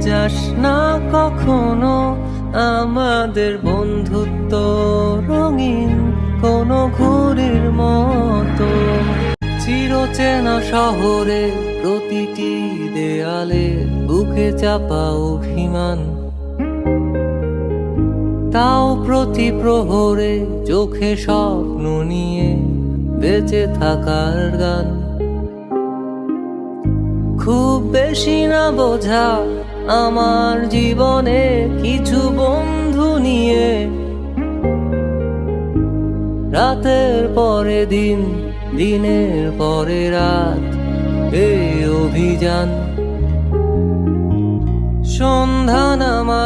যাস না কখনো আমাদের বন্ধুত্ব রঙিন কোনো ঘুরির মতো। চিরচেনা শহরে প্রতিটি দেয়ালে বুকে চাপা অভিমান। তাও প্রতি প্রহরে চোখে স্বপ্ন নিয়ে বেঁচে থাকার গান। খুব বেশি না বোঝা আমার জীবনে কিছু বন্ধু নিয়ে। রাতের পরে দিন, দিনের পরে রাত, এই অভিযান। সন্ধান আমার